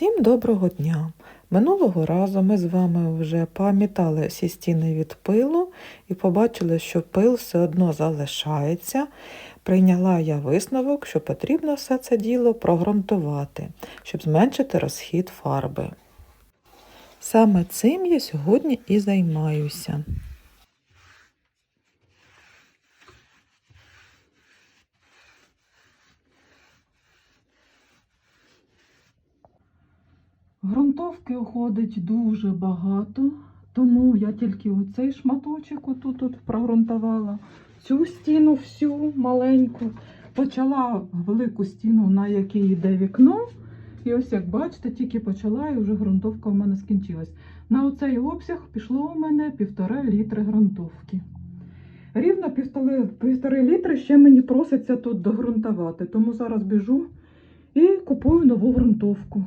Всім доброго дня! Минулого разу ми з вами вже помітали всі стіни від пилу і побачили, що пил все одно залишається. Прийняла я висновок, що потрібно все це діло прогрунтувати, щоб зменшити розхід фарби. Саме цим я сьогодні і займаюся. Грунтовки уходить дуже багато, тому я тільки оцей шматочок отут тут прогрунтувала. Цю стіну всю маленьку. Почала велику стіну, на якій йде вікно. І ось, як бачите, тільки почала і вже ґрунтовка у мене скінчилась. На оцей обсяг пішло у мене півтора літри ґрунтовки. Рівно півтори, півтори літри ще мені проситься тут догрунтувати, тому зараз біжу і купую нову ґрунтовку.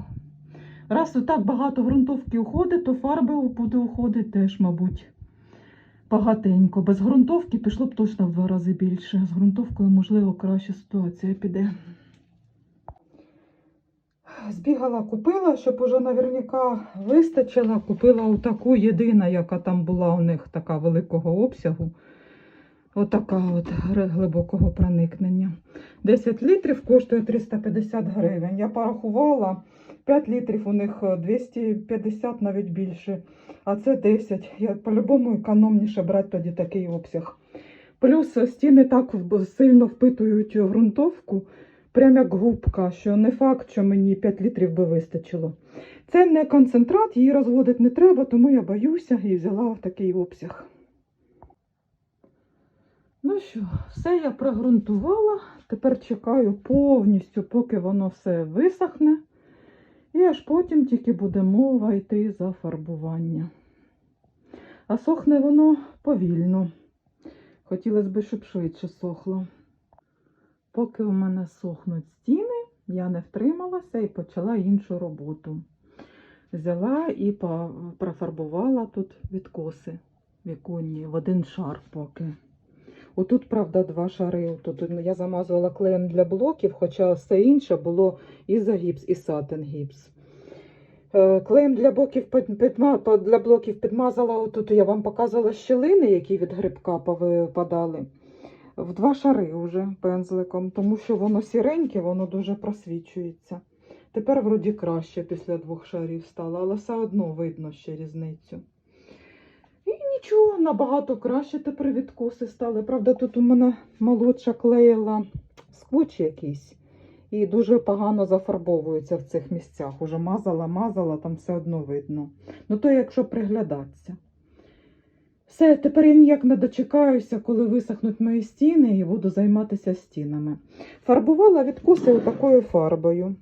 Раз так багато ґрунтовки уходить, то фарби буде уходити теж, мабуть, багатенько. Без ґрунтовки пішло б точно в два рази більше. З ґрунтовкою, можливо, краща ситуація піде. Збігала, купила, щоб уже наверняка вистачила. Купила отаку єдина, яка там була у них така великого обсягу. Отака от глибокого проникнення. 10 літрів коштує 350 гривень. Я порахувала, 5 літрів у них е, 250 навіть більше, а це 10. Я по-любому економніше брати тоді такий обсяг. Плюс е, стіни так сильно впитують ґрунтовку, прям як губка, що не факт, що мені 5 літрів би вистачило. Це не концентрат, її розводити не треба, тому я боюся і взяла такий обсяг. Ну що, все я прогрунтувала. Тепер чекаю повністю, поки воно все висохне. І аж потім тільки буде мова йти за фарбування. А сохне воно повільно. Хотілося б, щоб швидше сохло. Поки у мене сохнуть стіни, я не втрималася і почала іншу роботу. Взяла і профарбувала тут відкоси віконні в один шар поки. Отут, правда, два шари. Тут я замазувала клеєм для блоків, хоча все інше було і загіпс, і сатин гіпс. Е, Клеєм для блоків, для блоків підмазала, отут я вам показувала щілини, які від грибка повипадали. В два шари вже пензликом, тому що воно сіреньке, воно дуже просвічується. Тепер вроді краще після двох шарів стало, але все одно видно ще різницю. Нічого, набагато краще тепер відкоси стали. Правда, тут у мене молодша клеїла скотч якийсь і дуже погано зафарбовується в цих місцях. Уже мазала, мазала, там все одно видно. Ну то якщо приглядатися. Все, тепер я ніяк не дочекаюся, коли висохнуть мої стіни і буду займатися стінами. Фарбувала відкоси такою фарбою.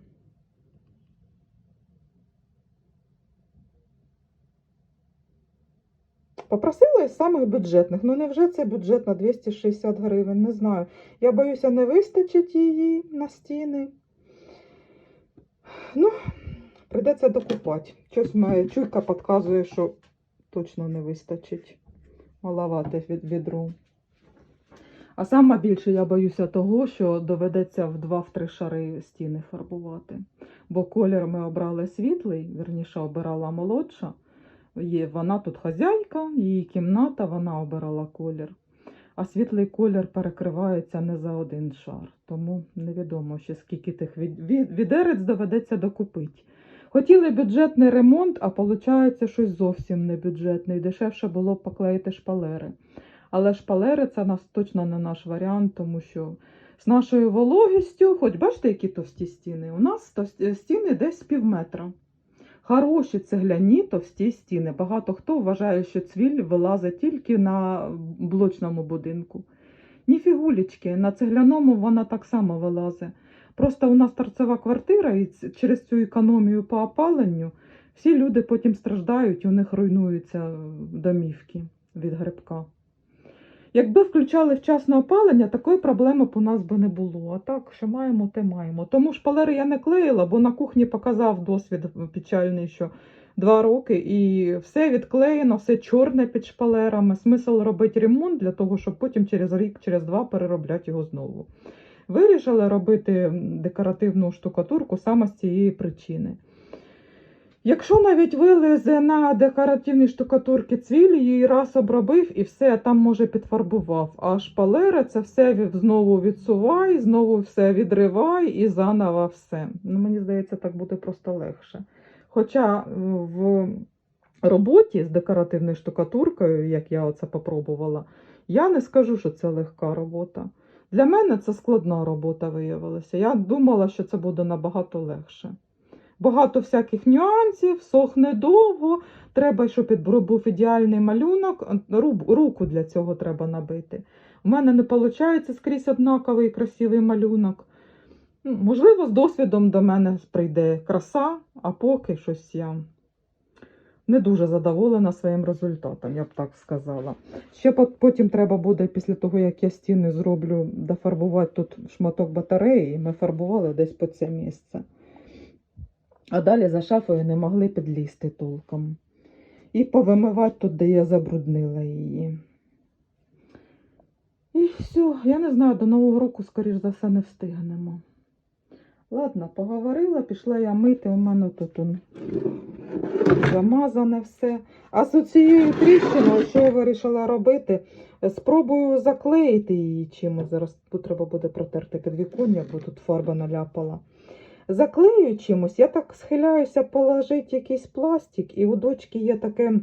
Попросила із самих бюджетних. Ну невже це бюджет на 260 гривень? Не знаю. Я боюся, не вистачить її на стіни. Ну, прийдеться докупати. Щось моя чуйка підказує, що точно не вистачить. Маловате від відру. А саме більше я боюся того, що доведеться в 2-3 шари стіни фарбувати. Бо колір ми обрали світлий, вірніше обирала молодша. Є, вона тут хазяйка, її кімната, вона обирала колір. А світлий колір перекривається не за один шар. Тому невідомо ще скільки тих від, від, відерець доведеться докупити. Хотіли бюджетний ремонт, а виходить щось зовсім не бюджетне. І дешевше було поклеїти шпалери. Але шпалери це нас точно не наш варіант, тому що з нашою вологістю, хоч бачите, які товсті стіни, у нас стіни десь пів метра. Хороші цегляні товсті стіни. Багато хто вважає, що цвіль вилазить тільки на блочному будинку. Ні фігулечки, на цегляному вона так само вилазить. Просто у нас торцева квартира, і через цю економію по опаленню всі люди потім страждають, у них руйнуються домівки від грибка. Якби включали вчасне опалення, такої проблеми б у нас би не було. А так, що маємо, те маємо. Тому шпалери я не клеїла, бо на кухні показав досвід печальний, що два роки і все відклеєно, все чорне під шпалерами. Смисл робити ремонт для того, щоб потім через рік, через два переробляти його знову. Вирішили робити декоративну штукатурку саме з цієї причини. Якщо навіть вилезе на декоративній штукатурці цвіль, її раз обробив і все, там може підфарбував. А шпалери це все знову відсувай, знову все відривай і заново все. Ну, мені здається, так буде просто легше. Хоча е, в роботі з декоративною штукатуркою, як я оце попробувала, я не скажу, що це легка робота. Для мене це складна робота виявилася. Я думала, що це буде набагато легше. Багато всяких нюансів, сохне довго, треба, щоб був ідеальний малюнок, руку для цього треба набити. У мене не виходить скрізь однаковий красивий малюнок. Ну, Можливо, з досвідом до мене прийде краса, а поки щось я не дуже задоволена своїм результатом, я б так сказала. Ще потім треба буде, після того, як я стіни зроблю, дофарбувати тут шматок батареї, ми фарбували десь по це місце. А далі за шафою не могли підлізти толком. І повимивати тут, де я забруднила її. І все, я не знаю, до Нового року, скоріш за все, не встигнемо. Ладно, поговорила, пішла я мити, у мене тут он замазане все. А з цією тріщиною, що я вирішила робити, спробую заклеїти її чимось. Зараз треба буде протерти підвіконня, бо тут фарба наляпала. Заклею чимось, я так схиляюся положити якийсь пластик, і у дочки є таке,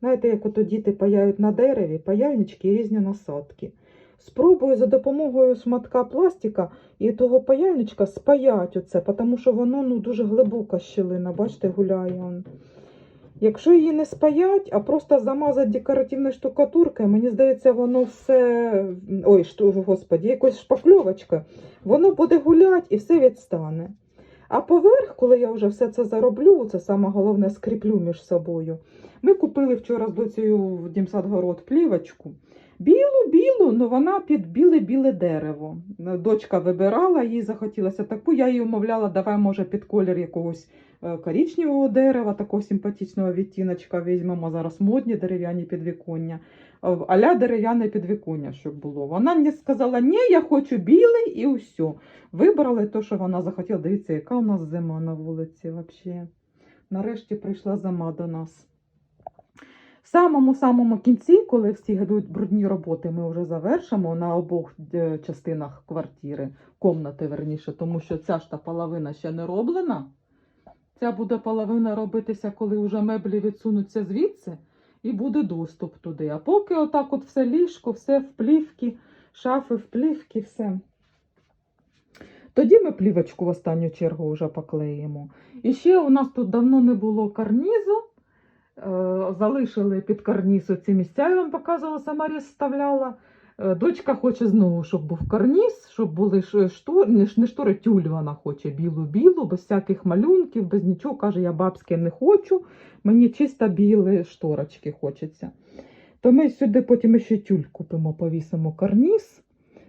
знаєте, як ото діти паяють на дереві, паяльнички і різні насадки. Спробую за допомогою шматка пластика і того паяльничка спаять оце, тому що воно ну, дуже глибока щілина, бачите, гуляє. Он. Якщо її не спаять, а просто замазати декоративною штукатуркою, мені здається, воно все. Ой, що, господі, якось шпакльовочка, воно буде гуляти і все відстане. А поверх, коли я вже все це зароблю, це саме головне скріплю між собою. Ми купили вчора з доцею в Дімсадгород плівочку. Білу, білу, ну вона під біле-біле дерево. Дочка вибирала, їй захотілося таку. Я її умовляла, давай, може, під колір якогось е, дерева, такого симпатичного відтіночка візьмемо. Зараз модні дерев'яні підвіконня. Е, Аля дерев'яне підвіконня, щоб було. Вона мені сказала, ні, я хочу білий і усе. Вибрали те, що вона захотіла. Дивіться, яка у нас зима на вулиці взагалі. Нарешті прийшла зима до нас. Самому-самому кінці, коли всі йдуть брудні роботи, ми вже завершимо на обох е, частинах квартири, комнати верніше, тому що ця ж та половина ще не роблена. Ця буде половина робитися, коли вже меблі відсунуться звідси, і буде доступ туди. А поки отак от все ліжко, все в плівки, шафи в плівки, все. Тоді ми плівочку в останню чергу вже поклеїмо. І ще у нас тут давно не було карнізу. Е, Залишили під карніз ці місця, я вам показувала, сама розставляла. Е, Дочка хоче знову, щоб був карніз, щоб були штори, не, штори, тюль вона хоче білу-білу, без всяких малюнків, без нічого. Каже, я бабське не хочу, мені чисто білі шторочки хочеться. То ми сюди потім ще тюль купимо, повісимо карніз,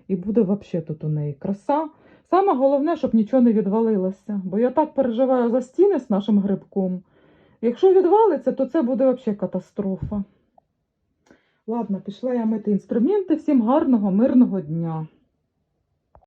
і буде взагалі тут у неї краса. Саме головне, щоб нічого не відвалилося, бо я так переживаю за стіни з нашим грибком. Якщо відвалиться, то це буде взагалі катастрофа. Ладно, пішла я мити інструменти. Всім гарного, мирного дня.